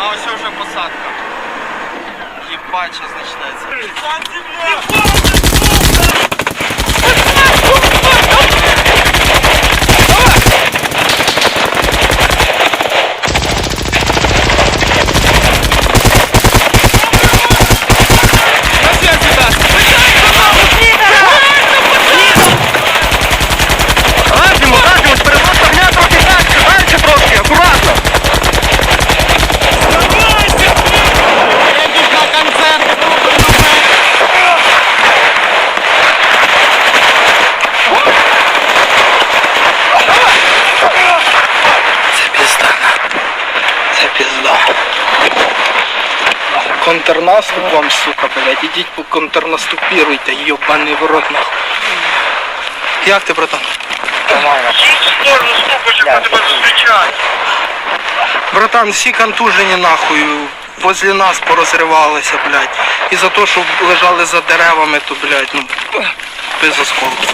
А ось вже посадка. Єбать, що починається. На Це пізда. Контрнаступ вам, сука, блядь, ідіть по контрнаступіруйте, йобаний в рот нахуй. Як ти, братан? Нормально. Братан, всі контужені нахуй возле нас порозривалися, блядь. І за те, що лежали за деревами, то, блядь, ну, без осколку.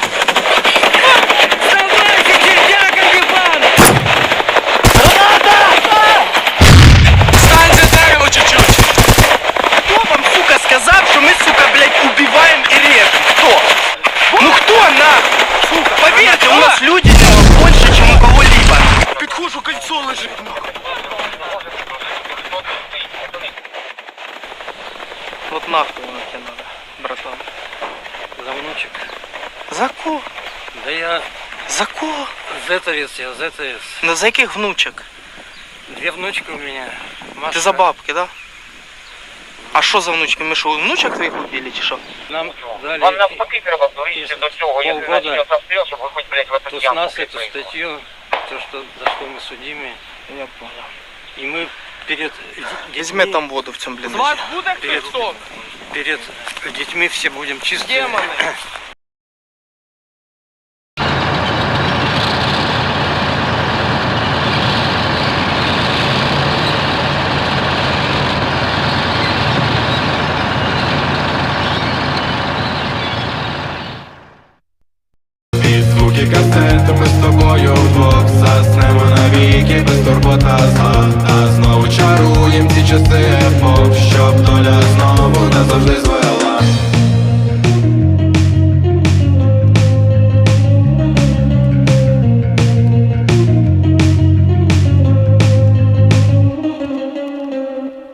Вот нахуй оно тебе надо, братан. За внучек. За кого? Да я За кого? зетовец, я зетовец. Ну за яких внучок? Две внучки у меня. Маша. Ты за бабки, да? А що за внучки? Ми що, внучок твоїх убили чи що? Нам дали Вам навпаки треба ближче до цього, якщо почнеться обстріл, щоб ви хоч, блядь, в то с ямку нас эту статью, то, что, за что мы судимы. Я понял. И мы перед Візьми детьми, там воду в цьому З бліндажі. вас буде Привіт. хто? перед детьми все будем чистые. Демони. Під звуки касет ми з тобою вдвох Заснемо навіки без турбота зла даруєм ці часи епох, щоб доля знову назавжди звела